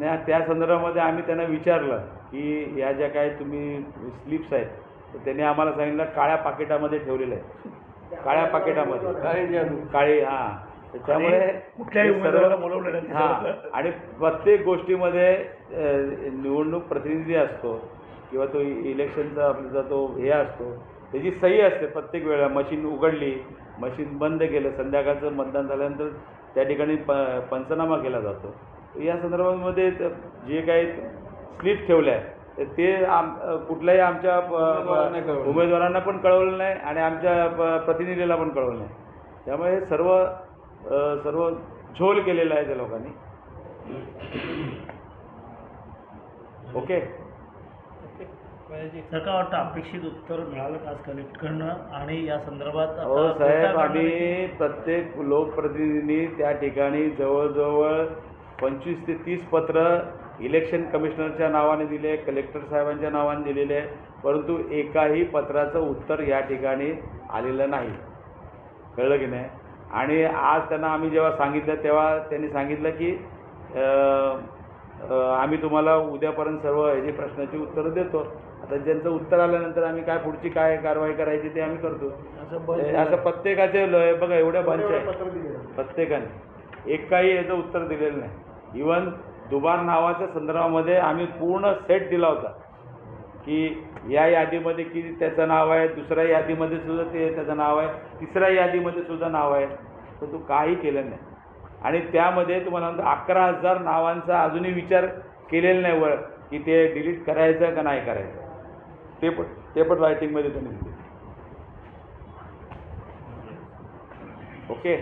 नाही त्या संदर्भामध्ये आम्ही त्यांना विचारलं की या ज्या काय तुम्ही स्लिप्स आहेत तर त्यांनी आम्हाला सांगितलं काळ्या पाकिटामध्ये ठेवलेलं आहे. काळ्या पाकिटामध्ये. काळी. काळी हां. त्यामुळे कुठल्याही हे बोलवलं हां. आणि प्रत्येक गोष्टीमध्ये निवडणूक प्रतिनिधी असतो किंवा तो इलेक्शनचा आपला तो हे असतो त्याची सही असते प्रत्येक वेळेला. मशीन उघडली मशीन बंद केलं संध्याकाळचं मतदान झाल्यानंतर त्या ठिकाणी प पंचनामा केला जातो. या संदर्भामध्ये जे काही स्लिप ठेवल्या आहे तर ते आम कुठल्याही आमच्या उमेदवारांना पण कळवलं नाही आणि आमच्या प- प्रतिनिधीला पण कळवलं नाही. त्यामुळे हे सर्व सर्व झोल केलेलं आहे त्या लोकांनी. ओके? तर काय वाटतं अपेक्षित उत्तर मिळालं का आज कलेक्टरकडनं आणि या संदर्भात हो आता साहेब आम्ही प्रत्येक लोकप्रतिनिधींनी त्या ठिकाणी जवळजवळ पंचवीस ते तीस पत्र इलेक्शन कमिशनरच्या नावाने दिले कलेक्टर साहेबांच्या नावाने दिलेले आहे परंतु एकाही पत्राचं उत्तर या ठिकाणी आलेलं नाही. कळलं की नाही? आणि आज त्यांना आम्ही जेव्हा सांगितलं तेव्हा त्यांनी सांगितलं की आम्ही तुम्हाला उद्यापर्यंत सर्व ह्याची प्रश्नाची उत्तरं देतो. आता ज्यांचं उत्तर आल्यानंतर आम्ही काय पुढची काय कारवाई करायची ते आम्ही करतो. असं प्रत्येकाचे बघा एवढ्या बंच आहे. प्रत्येकाने. एक काही याचं उत्तर दिलेलं नाही. इवन दुबार नावाच्या संदर्भामध्ये आम्ही पूर्ण सेट दिला होता. की या यादीमध्ये किती त्याचं नाव आहे दुसऱ्या यादीमध्ये सुद्धा ते त्याचं नाव आहे तिसऱ्या यादीमध्ये सुद्धा नाव आहे. तर तू काही केलं नाही. आणि त्यामध्ये तुम्हाला म्हणतो अकरा हजार नावांचा अजूनही विचार केलेला नाही वर की ते डिलीट करायचं का नाही करायचं. ते पण ते पण रायटिंगमध्ये तुम्ही दिले ओके